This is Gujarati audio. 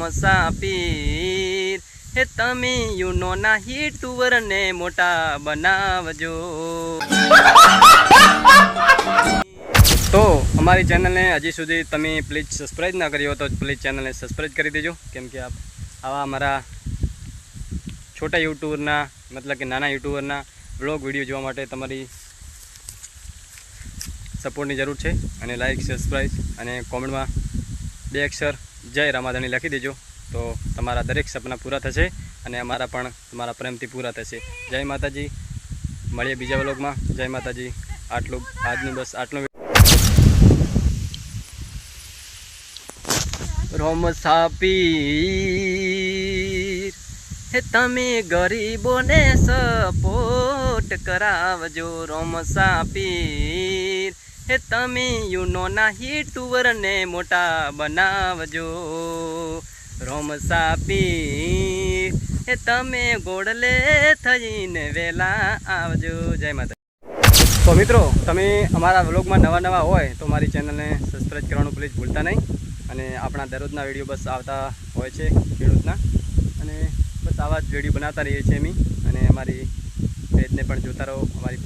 મુસાફીર હે તમે યુનો ના હિટુવર ને મોટા બનાવજો. તો અમારી ચેનલને હજી સુધી તમે પ્લીઝ સબસ્ક્રાઈબ ના કરી હો તો પ્લીઝ ચેનલને સબસ્ક્રાઈબ કરી દેજો. કેમ કે આપ આવા અમારા છોટા યુટ્યુબરના મતલબ કે નાના યુટ્યુબરના બ્લોગ વીડિયો જોવા માટે તમારી સપોર્ટની જરૂર છે. અને લાઈક સબસ્ક્રાઈબ અને કોમેન્ટમાં બે અક્ષર જય રામાધણી લખી દેજો. તો તમારા દરેક સપના પૂરા થશે અને અમારા પણ તમારા પ્રેમથી પૂરા થશે. જય માતાજી. મળીએ બીજા વ્લોગમાં. જય માતાજી. આટલું, આજનું બસ આટલું. રોમ સાપી હે તમે ગરીબોને સપોર્ટ કરાવજો. રોમ સાપીર હે તમે યુનોના હિટુવરને મોટા બનાવજો. રોમ સાપીર હે તમે ગોડલે થઈને વેલા આવજો. જય માતા તો મિત્રો, તમે અમારા વ્લોગમાં નવા નવા હોય તો મારી ચેનલને સબસ્ક્રાઈબ કરવાનું પ્લીઝ ભૂલતા નહીં. અને આપણા દરરોજના વીડિયો બસ આવતા હોય છે ખેડૂતના. અને બસ આવા જ વીડિયો બનાવતા રહીએ છીએ અમે. અને અમારી પેજને પણ જોતા રહો, અમારી